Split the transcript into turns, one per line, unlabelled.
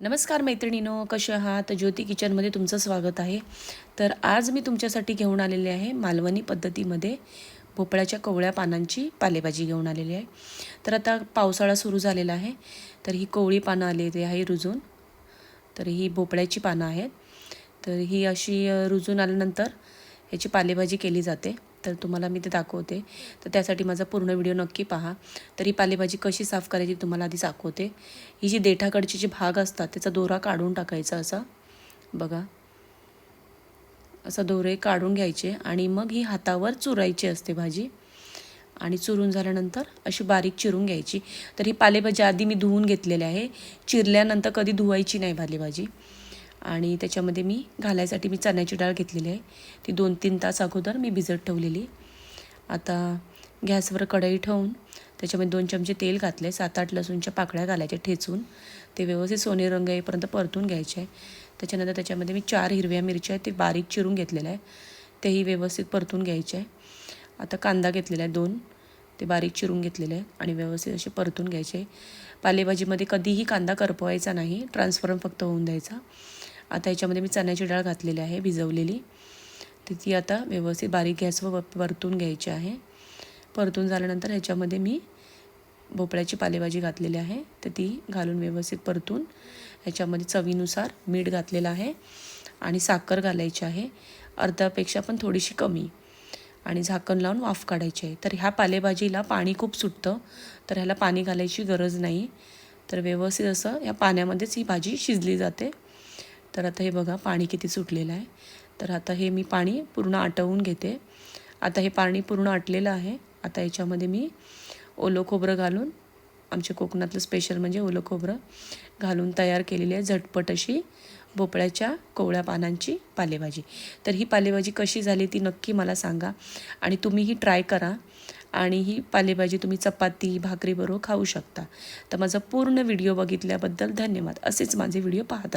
नमस्कार मैत्रिणीनो कसे आहात? ज्योती किचनमध्ये तुमचं स्वागत आहे. तर आज मी तुमच्यासाठी घेऊन आलेले आहे मालवणी पद्धतीमध्ये भोपळ्याच्या कोवळ्या पानांची पालेभाजी घेऊन आलेली आहे. तर आता पावसाळा सुरू झालेला आहे. तर ही कोवळी पानं आलेली आहे रुजून. तर ही भोपळ्याची पानं आहेत. तर ही अशी रुजून आल्यानंतर ह्याची पालेभाजी केली जाते. तर तुम्हाला मी ते दाखवते. तर त्यासाठी माझा पूर्ण व्हिडिओ नक्की पहा. तर ही पालेभाजी कशी साफ करायची तुम्हाला आधी दाखवते. ही जी देठाकडची जी भाग असतात त्याचा दोरा काढून टाकायचा असा. बघा. असा दोरे काढून घ्यायचे आणि मग ही हातावर चुरायची असते भाजी. आणि चुरून झाल्यानंतर अशी बारीक चिरून घ्यायची. तर ही पालेभाजी आधी मी धुवून घेतलेली आहे. चिरल्यानंतर कधी धुवायची नाही पालेभाजी. आणि त्याच्यामध्ये मी घालायसाठी मी चण्याची डाळ घेतलेली आहे. ती दोन तीन तास अगोदर मी भिजत ठेवलेली. आता गॅसवर कढई ठेवून त्याच्यामध्ये दोन चमचे तेल घातले सात आठ लसूणच्या पाकळ्या घालायच्या ठेचून. ते व्यवस्थित सोने रंग येईपर्यंत परतून घ्यायचे. आहे त्याच्यानंतर त्याच्यामध्ये मी चार हिरव्या मिरच्या आहेत ते बारीक चिरून घेतलेलं आहे तेही व्यवस्थित परतून घ्यायचे. आहे आता कांदा घेतलेला आहे दोन. ते बारीक चिरून घेतलेले आहे आणि व्यवस्थित असे परतून घ्यायचे. पालेभाजीमध्ये कधीही कांदा करपवायचा नाही. ट्रान्सफरम फक्त होऊन द्यायचा. आता याच्यामध्ये मी चण्याची डाळ घातलेली आहे भिजवलेली. तर ती आता व्यवस्थित बारीक गॅसवर व- परतून घ्यायची आहे. परतून झाल्यानंतर ह्याच्यामध्ये मी भोपळ्याची पालेभाजी घातलेली आहे. तर ती घालून व्यवस्थित परतून ह्याच्यामध्ये चवीनुसार मीठ घातलेलं आहे आणि साखर घालायची आहे. अर्ध्यापेक्षा पण थोडीशी कमी. आणि झाकण लावून वाफ काढायची आहे. तर ह्या पालेभाजीला पाणी खूप सुटतं. तर ह्याला पाणी घालायची गरज नाही. तर व्यवस्थित असं या पाण्यामध्येच ही भाजी शिजली जाते. तर आता हे बघा पाणी किती सुटलेलं आहे. तर आता हे मी पाणी पूर्ण आटवून घेते. आता हे पाणी पूर्ण आटलेलं आहे. आता याच्यामध्ये मी ओलं खोबरं घालून आमच्या कोकणातलं स्पेशल म्हणजे ओलं खोबरं घालून तयार केलेली आहे झटपट अशी भोपळ्याच्या कोवळ्या पानांची पालेभाजी. तर ही पालेभाजी कशी झाली ती नक्की मला सांगा आणि तुम्हीही ट्राय करा आणि ही पालेभाजी तुम्ही चपाती भाकरीबरोबर खाऊ शकता. तर माझा पूर्ण व्हिडिओ बघितल्याबद्दल धन्यवाद. असेच माझे व्हिडिओ पाहत